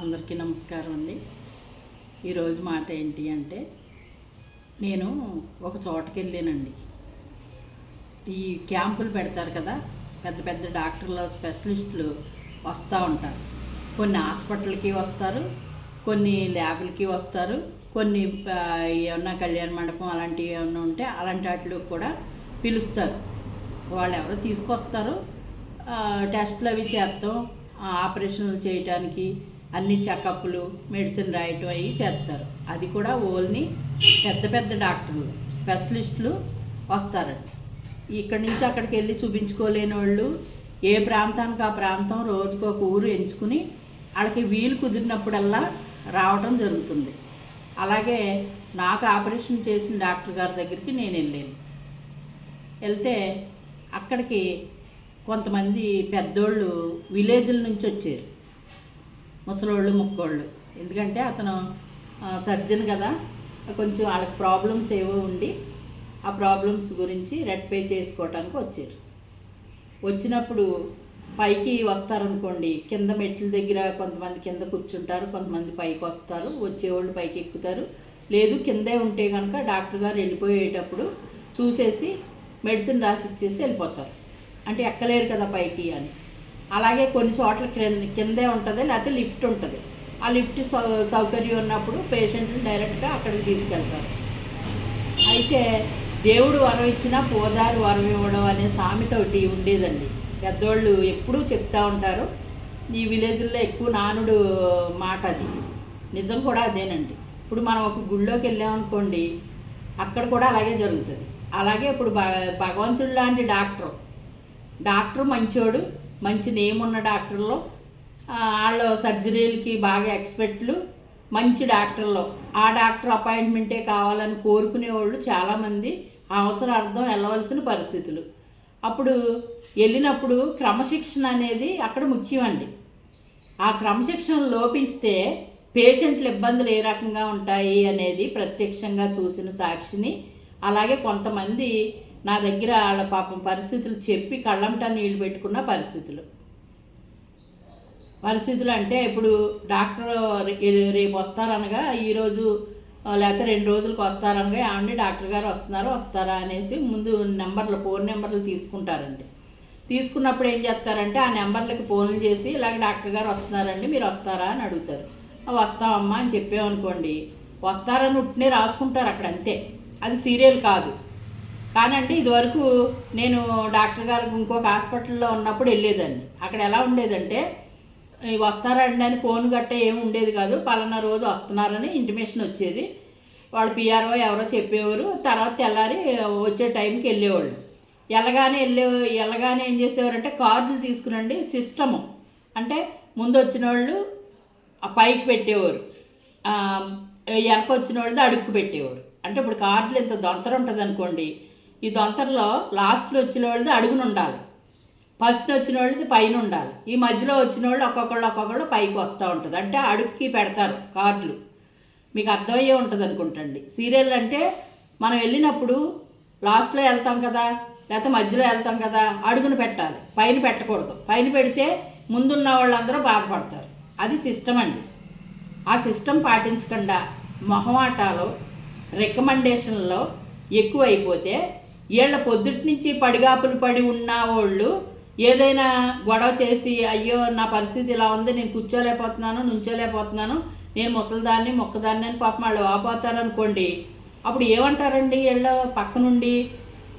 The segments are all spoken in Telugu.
అందరికీ నమస్కారం అండి. ఈరోజు మాట ఏంటి అంటే నేను ఒక చోటకి వెళ్ళానండి. ఈ క్యాంపులు పెడతారు కదా పెద్ద పెద్ద డాక్టర్లు స్పెషలిస్టులు వస్తూ ఉంటారు. కొన్ని హాస్పిటల్కి వస్తారు కొన్ని ల్యాబ్లకి వస్తారు కొన్ని ఏమన్నా కళ్యాణ మండపం అలాంటివి ఏమైనా ఉంటే అలాంటి వాటికి కూడా పిలుస్తారు. వాళ్ళు ఎవరో తీసుకొస్తారు టెస్ట్లు అవి చేస్తాం ఆపరేషన్లు చేయటానికి అన్ని చెకప్లు మెడిసిన్ రాయటం అవి చేస్తారు అది కూడా ఓన్లీ పెద్ద పెద్ద డాక్టర్లు స్పెషలిస్టులు వస్తారండి. ఇక్కడి నుంచి అక్కడికి వెళ్ళి చూపించుకోలేని వాళ్ళు ఏ ప్రాంతానికి ఆ ప్రాంతం రోజుకు ఒక ఊరు ఎంచుకుని వాళ్ళకి వీలు కుదిరినప్పుడల్లా రావటం జరుగుతుంది. అలాగే నాకు ఆపరేషన్ చేసిన డాక్టర్ గారి దగ్గరికి నేను వెళ్ళాను. వెళ్తే అక్కడికి కొంతమంది పెద్దోళ్ళు విలేజ్ల నుంచి వచ్చారు. ముసలోళ్ళు ముక్కోళ్ళు. ఎందుకంటే అతను సర్జన్ కదా. కొంచెం వాళ్ళకి ప్రాబ్లమ్స్ ఏవో ఉండి ఆ ప్రాబ్లమ్స్ గురించి రెక్టిఫై చేసుకోవటానికి వచ్చారు. వచ్చినప్పుడు పైకి వస్తారనుకోండి కింద మెట్ల దగ్గర కొంతమంది కింద కూర్చుంటారు కొంతమంది పైకి వస్తారు వచ్చేవాళ్ళు పైకి ఎక్కుతారు. లేదు కిందే ఉంటే కనుక డాక్టర్ గారు వెళ్ళిపోయేటప్పుడు చూసేసి మెడిసిన్ రాసి ఇచ్చేసి వెళ్ళిపోతారు. అంటే ఎక్కలేరు కదా పైకి అని. అలాగే కొన్ని చోట్ల క్రింద కిందే ఉంటుంది లేకపోతే లిఫ్ట్ ఉంటుంది. ఆ లిఫ్ట్ సౌ సౌకర్యం ఉన్నప్పుడు పేషెంట్ని డైరెక్ట్గా అక్కడికి తీసుకెళ్తారు. అయితే దేవుడు వరం ఇచ్చినా పూజారి వరం ఇవ్వడం అనే సామెత ఒకటి ఉండేదండి. పెద్దోళ్ళు ఎప్పుడూ చెప్తా ఉంటారు ఈ విలేజ్లో ఎక్కువ నానుడు మాట అది. నిజం కూడా అదేనండి. ఇప్పుడు మనం ఒక గుళ్ళోకి వెళ్ళామనుకోండి అక్కడ కూడా అలాగే జరుగుతుంది. అలాగే ఇప్పుడు భగవంతుడు లాంటి డాక్టర్ డాక్టర్ మంచోడు మంచి నేమ్ ఉన్న డాక్టర్లు వాళ్ళ సర్జరీలకి బాగా ఎక్స్పెక్ట్లు మంచి డాక్టర్లో. ఆ డాక్టర్ అపాయింట్మెంటే కావాలని కోరుకునేవాళ్ళు చాలామంది అవసరార్థం వెళ్ళవలసిన పరిస్థితులు. అప్పుడు వెళ్ళినప్పుడు క్రమశిక్షణ అనేది అక్కడ ముఖ్యమండి. ఆ క్రమశిక్షణ లోపించితే పేషెంట్ల ఇబ్బందులు ఏ రకంగా ఉంటాయి అనేది ప్రత్యక్షంగా చూసిన సాక్షిని అలాగే కొంతమంది నా దగ్గర వాళ్ళ పాపం పరిస్థితులు చెప్పి కళ్ళంటా నీళ్ళు పెట్టుకున్న పరిస్థితులు. పరిస్థితులు అంటే ఇప్పుడు డాక్టర్ రేపు వస్తారనగా ఈరోజు లేకపోతే రెండు రోజులకు వస్తారనగా ఏమండి డాక్టర్ గారు వస్తున్నారు వస్తారా అనేసి ముందు నెంబర్లు ఫోన్ నెంబర్లు తీసుకుంటారండి. తీసుకున్నప్పుడు ఏం చేస్తారంటే ఆ నెంబర్లకి ఫోన్లు చేసి ఇలాగ డాక్టర్ గారు వస్తున్నారండి మీరు వస్తారా అని అడుగుతారు. వస్తామమ్మా అని చెప్పామనుకోండి వస్తారని ఉట్టినే రాసుకుంటారు అక్కడ అంతే. అది సీరియల్ కాదు. కానండి ఇదివరకు నేను డాక్టర్ గారికి ఇంకొక హాస్పిటల్లో ఉన్నప్పుడు వెళ్ళేదాన్ని. అక్కడ ఎలా ఉండేదంటే వస్తారండి అని ఫోన్ గట్ట ఏమి ఉండేది కాదు పలానా రోజు వస్తున్నారని ఇంటిమేషన్ వచ్చేది. వాళ్ళు పిఆర్ఓ ఎవరో చెప్పేవారు. తర్వాత తెల్లారి వచ్చే టైంకి వెళ్ళేవాళ్ళు. ఎలాగానే వెళ్ళే ఎలాగానే ఏం చేసేవారంటే కార్డులు తీసుకురండి సిస్టము. అంటే ముందు వచ్చిన వాళ్ళు పైకి పెట్టేవారు. వెనక వచ్చిన వాళ్ళది అడుక్కు పెట్టేవారు. అంటే ఇప్పుడు కార్డులు ఇంత దొంతర ఉంటుంది అనుకోండి ఈ దొంతరలో లాస్ట్లో వచ్చిన వాళ్ళది అడుగున ఉండాలి. ఫస్ట్ వచ్చిన వాళ్ళది పైన ఉండాలి. ఈ మధ్యలో వచ్చిన వాళ్ళు ఒక్కొక్కళ్ళు ఒక్కొక్కళ్ళు పైకి వస్తూ ఉంటుంది. అంటే అడుక్కి పెడతారు కార్లు. మీకు అర్థమయ్యే ఉంటుంది అనుకుంటండి. సీరియల్ అంటే మనం వెళ్ళినప్పుడు లాస్ట్లో వెళ్తాం కదా లేకపోతే మధ్యలో వెళ్తాం కదా అడుగును పెట్టాలి. పైన పెట్టకూడదు. పైన పెడితే ముందున్న వాళ్ళందరూ బాధపడతారు. అది సిస్టమ్ అండి. ఆ సిస్టమ్ పాటించకుండా మొహమాటాలు రికమెండేషన్లో ఎక్కువైపోతే వీళ్ళ పొద్దుటి నుంచి పడిగాపులు పడి ఉన్న వాళ్ళు ఏదైనా గొడవ చేసి అయ్యో నా పరిస్థితి ఇలా ఉంది నేను కూర్చోలేకపోతున్నాను నుంచోలేకపోతున్నాను నేను ముసలిదాన్ని మొక్కదాన్ని అని పాపం వాళ్ళు వాపోతారనుకోండి అప్పుడు ఏమంటారండి వీళ్ళ పక్క నుండి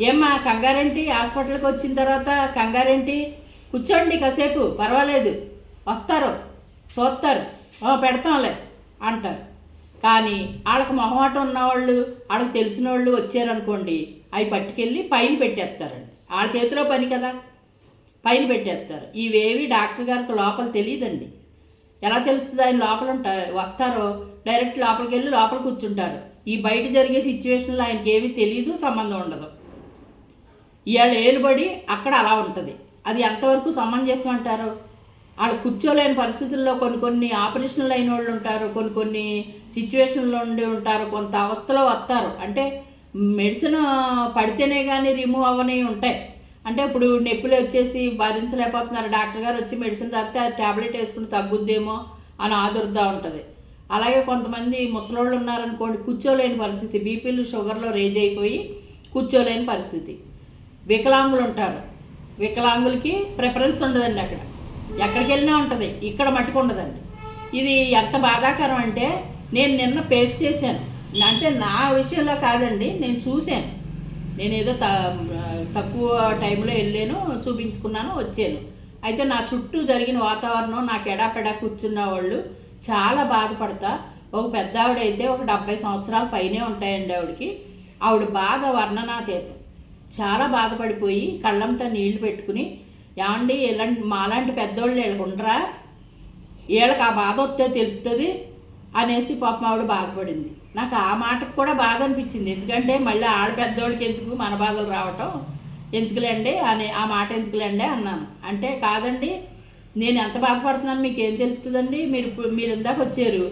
ఏమ్మా కంగారేంటి? హాస్పిటల్కి వచ్చిన తర్వాత కంగారేంటి? కూర్చోండి కాసేపు పర్వాలేదు వస్తారు చూస్తారు పెడతాంలే అంటారు. కానీ వాళ్ళకి మొహమాట ఉన్నవాళ్ళు వాళ్ళకి తెలిసిన వాళ్ళు వచ్చారనుకోండి అవి పట్టుకెళ్ళి పైన పెట్టేస్తారండి. వాళ్ళ చేతిలో పని కదా. పైన పెట్టేస్తారు. ఇవేవి డాక్టర్ గారికి లోపల తెలియదండి ఎలా తెలుస్తుంది ఆయన లోపల ఉంటా వస్తారో? డైరెక్ట్ లోపలికి వెళ్ళి లోపల కూర్చుంటారు. ఈ బయట జరిగే సిచ్యువేషన్లో ఆయనకి ఏమీ తెలియదు సంబంధం ఉండదు. ఇవాళ ఏలుబడి అక్కడ అలా ఉంటుంది. అది ఎంతవరకు సమంజసం అంటారు? వాళ్ళు కూర్చోలేని పరిస్థితుల్లో కొన్ని కొన్ని ఆపరేషన్లు అయిన వాళ్ళు ఉంటారు కొన్ని కొన్ని సిచ్యువేషన్లో ఉండి ఉంటారు కొంత అవస్థలో వస్తారు. అంటే మెడిసిన్ పడితేనే కానీ రిమూవ్ అవనవి ఉంటాయి. అంటే ఇప్పుడు నొప్పులు వచ్చేసి భరించలేకపోతున్నారు డాక్టర్ గారు వచ్చి మెడిసిన్ రాస్తే ఆ ట్యాబ్లెట్ వేసుకుని తగ్గుద్దేమో అని ఆదుర్దా ఉంటుంది. అలాగే కొంతమంది ముసలోళ్ళు ఉన్నారనుకోండి కూర్చోలేని పరిస్థితి. బీపీలు షుగర్లో రేజ్ అయిపోయి కూర్చోలేని పరిస్థితి. వికలాంగులు ఉంటారు. వికలాంగులకి ప్రిఫరెన్స్ ఉండదండి అక్కడ. ఎక్కడికి వెళ్ళినా ఉంటుంది. ఇక్కడ మట్టుకు ఉండదండి. ఇది ఎంత బాధాకరం అంటే నేను నిన్న పేస్ చేశాను. అంటే నా విషయంలో కాదండి నేను చూశాను. నేను ఏదో త తక్కువ టైంలో వెళ్ళాను చూపించుకున్నాను వచ్చాను. అయితే నా చుట్టూ జరిగిన వాతావరణం నాకు ఎడాపెడా కూర్చున్న వాళ్ళు చాలా బాధపడతా. ఒక పెద్ద ఆవిడ అయితే ఒక డెబ్బై సంవత్సరాల పైనే ఉంటాయండి ఆవిడకి. ఆవిడ బాధ వర్ణనాతీతం. చాలా బాధపడిపోయి కళ్ళంట నీళ్ళు పెట్టుకుని ఏమండి ఇలాంటి మాలాంటి పెద్దోళ్ళు వీళ్ళకి ఉండరా? వీళ్ళకి ఆ బాధ వస్తే తెలుస్తుంది అనేసి పాపం ఆవిడ బాధపడింది. నాకు ఆ మాటకు కూడా బాధ అనిపించింది. ఎందుకంటే మళ్ళీ ఆడ పెద్దోళ్ళకి ఎందుకు మన బాధలు రావటం? ఎందుకులేండి? అనే ఆ మాట ఎందుకులేండి అన్నాను. అంటే కాదండి నేను ఎంత బాధపడుతున్నాను మీకు ఏం తెలుస్తుందండి? మీరు మీరు ఇందాక వచ్చారు.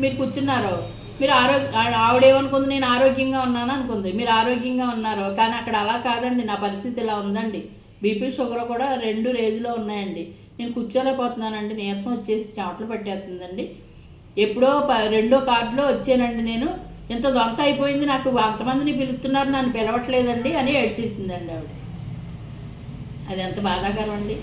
మీరు కూర్చున్నారు. మీరు ఆరోగ్య ఆవిడేమనుకుంది నేను ఆరోగ్యంగా ఉన్నాను అనుకుంది. మీరు ఆరోగ్యంగా ఉన్నారు. కానీ అక్కడ అలా కాదండి నా పరిస్థితి ఇలా ఉందండి. బీపీ షుగర్ కూడా రెండు రేజ్లో ఉన్నాయండి. నేను కూర్చోలేకపోతున్నానండి. నీరసం వచ్చేసి చాట్లు పట్టేస్తుందండి. ఎప్పుడో ప- రెండో కార్డులో వచ్చానండి నేను. ఇంత దొంత అయిపోయింది నాకు. అంతమందిని పిలుస్తున్నారు నన్ను పిలవట్లేదండి అని ఏడ్చేసిందండి ఆవిడ. అది ఎంత బాధాకరం అండి.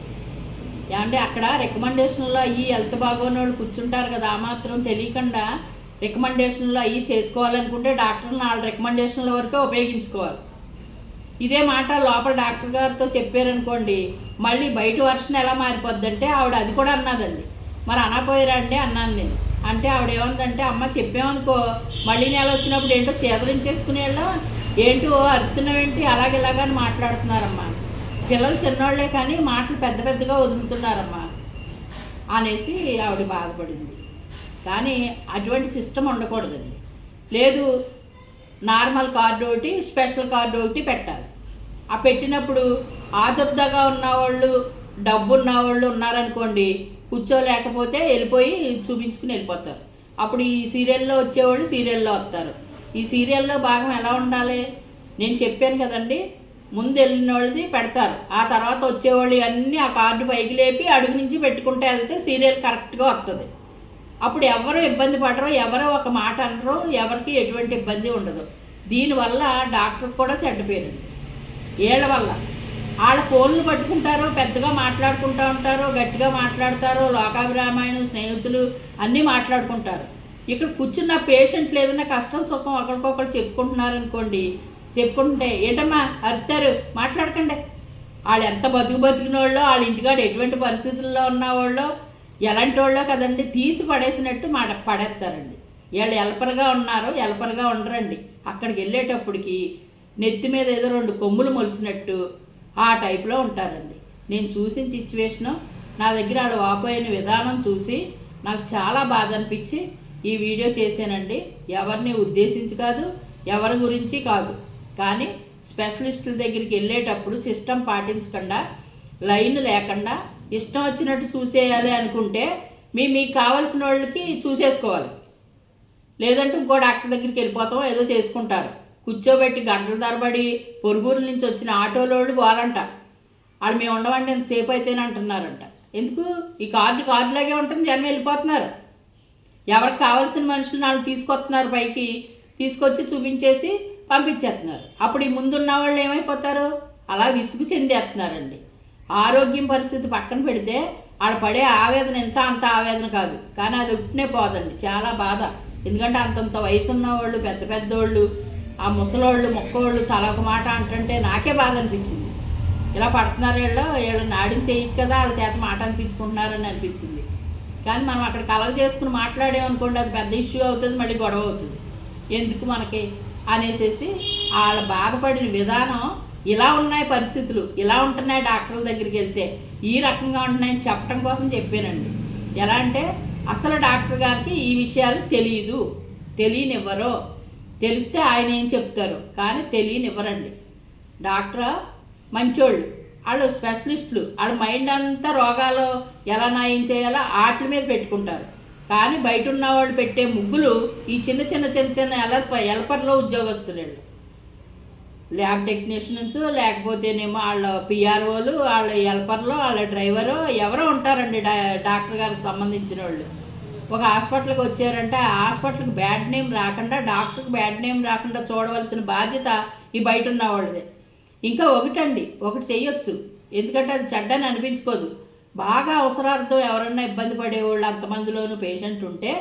ఏమంటే అక్కడ రికమెండేషన్లో అయ్యి హెల్త్ బాగోని వాళ్ళు కూర్చుంటారు కదా ఆ మాత్రం తెలియకుండా రికమెండేషన్లో అయ్యి చేసుకోవాలనుకుంటే డాక్టర్ని వాళ్ళ రికమెండేషన్ల వరకే ఉపయోగించుకోవాలి. ఇదే మాట లోపల డాక్టర్ గారితో చెప్పారనుకోండి మళ్ళీ బయట వర్షన్ ఎలా మారిపోద్దంటే ఆవిడ అది కూడా అన్నదండి. మరి అనపోయారా అండి అన్నాను నేను. అంటే ఆవిడ ఏమందంటే అమ్మ చెప్పామనుకో మళ్ళీ నెల వచ్చినప్పుడు ఏంటో చేదరించేసుకునేళ్ళ ఏంటో అరుతున్నావేంటి అలాగే ఇలాగని మాట్లాడుతున్నారమ్మా. పిల్లలు చిన్నోళ్ళే కానీ మాటలు పెద్ద పెద్దగా వదులుతున్నారమ్మా అనేసి ఆవిడ బాధపడింది. కానీ అటువంటి సిస్టమ్ ఉండకూడదండి. లేదు నార్మల్ కార్డు ఒకటి స్పెషల్ కార్డు ఒకటి పెట్టాలి. ఆ పెట్టినప్పుడు ఆదుర్దగా ఉన్నవాళ్ళు డబ్బు ఉన్నవాళ్ళు ఉన్నారనుకోండి కూర్చోలేకపోతే వెళ్ళిపోయి చూపించుకుని వెళ్ళిపోతారు. అప్పుడు ఈ సీరియల్లో వచ్చేవాళ్ళు సీరియల్లో వస్తారు. ఈ సీరియల్లో భాగం ఎలా ఉండాలి? నేను చెప్పాను కదండి ముందు వెళ్ళిన వాళ్ళది పెడతారు. ఆ తర్వాత వచ్చేవాళ్ళు అన్నీ ఆ కార్డు పైకి లేపి అడుగు నుంచి పెట్టుకుంటే వెళ్తే సీరియల్ కరెక్ట్గా వస్తుంది అప్పుడు ఎవరు ఇబ్బంది పడరు ఎవరు ఒక మాట అనరు ఎవరికి ఎటువంటి ఇబ్బంది ఉండదు. దీనివల్ల డాక్టర్ కూడా చెడ్డ పేరు. వీళ్ళ వల్ల వాళ్ళ ఫోన్లు పట్టుకుంటారు పెద్దగా మాట్లాడుకుంటూ ఉంటారు గట్టిగా మాట్లాడతారు లోకాభిరామాయణం స్నేహితులు అన్నీ మాట్లాడుకుంటారు. ఇక్కడ కూర్చున్న పేషెంట్లు ఏదైనా కష్టం సుఖం ఒకరికొకరు చెప్పుకుంటున్నారు అనుకోండి చెప్పుకుంటే ఏంటమ్మా అరుతారు మాట్లాడకండి. వాళ్ళు ఎంత బతుకు బతికిన వాళ్ళో వాళ్ళ ఇంటికాడ ఎటువంటి పరిస్థితుల్లో ఉన్న వాళ్ళో ఎలాంటి వాళ్ళో కదండి తీసి పడేసినట్టు మాట పడేస్తారండి. వీళ్ళు ఎలపరగా ఉన్నారు ఎలపరగా ఉండరండి. అక్కడికి వెళ్ళేటప్పటికి నెత్తి మీద ఏదో రెండు కొమ్ములు మొలిసినట్టు ఆ టైప్లో ఉంటారండి. నేను చూసిన సిచ్యువేషను నా దగ్గర వాళ్ళు వాపోయిన విధానం చూసి నాకు చాలా బాధ అనిపించి ఈ వీడియో చేశానండి. ఎవరిని ఉద్దేశించి కాదు ఎవరి గురించి కాదు. కానీ స్పెషలిస్టుల దగ్గరికి వెళ్ళేటప్పుడు సిస్టమ్ పాటించకుండా లైన్ లేకుండా ఇష్టం వచ్చినట్టు చూసేయాలి అనుకుంటే మీ మీకు కావాల్సిన వాళ్ళకి చూసేసుకోవాలి. లేదంటే ఇంకో డాక్టర్ దగ్గరికి వెళ్ళిపోతాం ఏదో చేసుకుంటారు. కూర్చోబెట్టి గంటల తరబడి పొరుగురు నుంచి వచ్చిన ఆటోలోళ్ళు పోవాలంట. వాళ్ళు మేము ఉండమండి ఎంతసేపు అయితేనే అంటున్నారంట. ఎందుకు? ఈ కార్డు కార్డులాగే ఉంటుంది జనం వెళ్ళిపోతున్నారు. ఎవరికి కావాల్సిన మనుషులు వాళ్ళు తీసుకొస్తున్నారు పైకి తీసుకొచ్చి చూపించేసి పంపించేస్తున్నారు. అప్పుడు ఈ ముందున్న వాళ్ళు ఏమైపోతారు? అలా విసుగు చెందేస్తున్నారండి. ఆరోగ్యం పరిస్థితి పక్కన పెడితే వాళ్ళు పడే ఆవేదన ఎంత అంత ఆవేదన కాదు. కానీ అది ఉట్టినే పోదండి. చాలా బాధ. ఎందుకంటే అంతంత వయసు ఉన్నవాళ్ళు పెద్ద పెద్దోళ్ళు ఆ ముసలోళ్ళు మొక్కోళ్ళు తల ఒక మాట అంటుంటే నాకే బాధ అనిపించింది. ఇలా పడుతున్నారు వీళ్ళు వీళ్ళు నాడిని చేయక కదా వాళ్ళ చేత మాట అనిపించుకుంటున్నారని అనిపించింది. కానీ మనం అక్కడ కలవ చేసుకుని మాట్లాడేమనుకోండి అది పెద్ద ఇష్యూ అవుతుంది మళ్ళీ గొడవ అవుతుంది. ఎందుకు మనకి? అనేసేసి వాళ్ళ బాధపడిన విధానం ఇలా ఉన్నాయి పరిస్థితులు ఇలా ఉంటున్నాయి డాక్టర్ల దగ్గరికి వెళ్తే ఈ రకంగా ఉంటున్నాయని చెప్పడం కోసం చెప్పానండి. ఎలా అంటే అసలు డాక్టర్ గారికి ఈ విషయాలు తెలియదు తెలియనివ్వరు. తెలిస్తే ఆయన ఏం చెప్తారు? కానీ తెలియనివ్వరండి. డాక్టర్ మంచోళ్ళు. వాళ్ళు స్పెషలిస్టులు. వాళ్ళ మైండ్ అంతా రోగాలు ఎలా నయం చేయాలో వాటి మీద పెట్టుకుంటారు. కానీ బయట ఉన్న వాళ్ళు పెట్టే ముగ్గులు ఈ చిన్న చిన్న చిన్న చిన్న ఎలప ఎలపర్లో ఉద్యోగస్తులు వీళ్ళు. ల్యాబ్ టెక్నీషియన్స్ లేకపోతేనేమో వాళ్ళ పిఆర్ఓలు వాళ్ళ ఎల్పర్లు వాళ్ళ డ్రైవరు ఎవరో ఉంటారండి డా డాక్టర్ గారికి సంబంధించిన వాళ్ళు ఒక హాస్పిటల్కి వచ్చారంటే ఆ హాస్పిటల్కి బ్యాడ్ నేమ్ రాకుండా డాక్టర్కి బ్యాడ్ నేమ్ రాకుండా చూడవలసిన బాధ్యత ఈ బయట ఉన్న వాళ్ళదే. ఇంకా ఒకటండి ఒకటి చేయొచ్చు ఎందుకంటే అది చెడ్డని అనిపించుకోదు. బాగా అవసరార్థం ఎవరన్నా ఇబ్బంది పడేవాళ్ళు అంతమందిలోనూ పేషెంట్ ఉంటే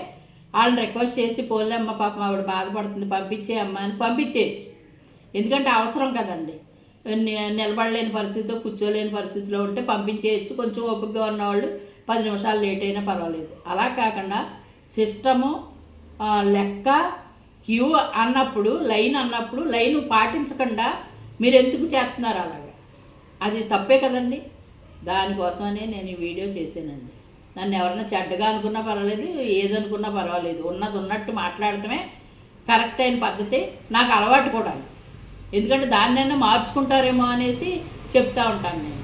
వాళ్ళని రిక్వెస్ట్ చేసి పోలే అమ్మ పాపం ఆవిడ బాధపడుతుంది పంపించే అమ్మ అని పంపించేయచ్చు. ఎందుకంటే అవసరం కదండి. నిలబడలేని పరిస్థితిలో కూర్చోలేని పరిస్థితిలో ఉంటే పంపించేయచ్చు. కొంచెం ఓపికగా ఉన్నవాళ్ళు పది నిమిషాలు లేట్ అయినా పర్వాలేదు. అలా కాకుండా సిస్టము లెక్క క్యూ అన్నప్పుడు లైన్ అన్నప్పుడు లైన్ పాటించకుండా మీరు ఎందుకు చేస్తున్నారు అలాగా? అది తప్పే కదండి. దానికోసమనే నేను ఈ వీడియో చేశానండి. నన్ను ఎవరైనా చెడ్డగా అనుకున్నా పర్వాలేదు ఏదనుకున్నా పర్వాలేదు. ఉన్నది ఉన్నట్టు మాట్లాడటమే కరెక్ట్ అయిన పద్ధతి నాకు అలవాటు కూడా ఎందుకంటే దాన్నైనా మార్చుకుంటారేమో అనేసి చెప్తా ఉంటాను నేను.